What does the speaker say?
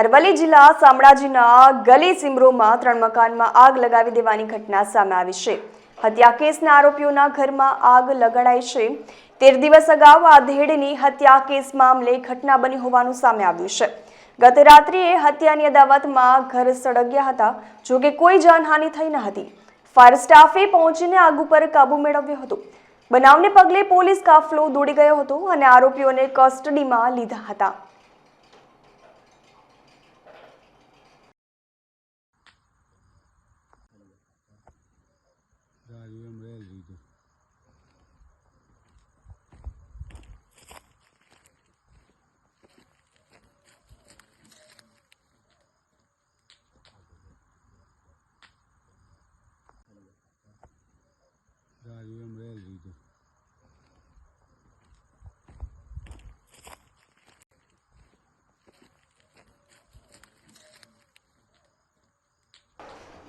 અરવલ્લી જિલ્લા શામળાજીના ગલી સિમરોમાં ત્રણ મકાનમાં આગ લગાવી દેવાની ઘટના સામે આવી છે. હત્યા કેસના આરોપીઓના ઘરમાં આગ લગાડાઈ છે. તેર દિવસ અગાઉ આ ધેડની હત્યા કેસ મામલે ઘટના બની હોવાનું સામે આવ્યું છે. ગત રાત્રિએ હત્યાની અદાવતમાં ઘર સળગ્યા હતા જોકે કોઈ જાનહાનિ થઈ ન હતી. ફાયર સ્ટાફે પહોંચીને આગ ઉપર કાબુ મેળવ્યો હતો. બનાવને પગલે પોલીસ કાફલો દોડી ગયો હતો અને આરોપીઓને કસ્ટડીમાં લીધા હતા. ayúdame.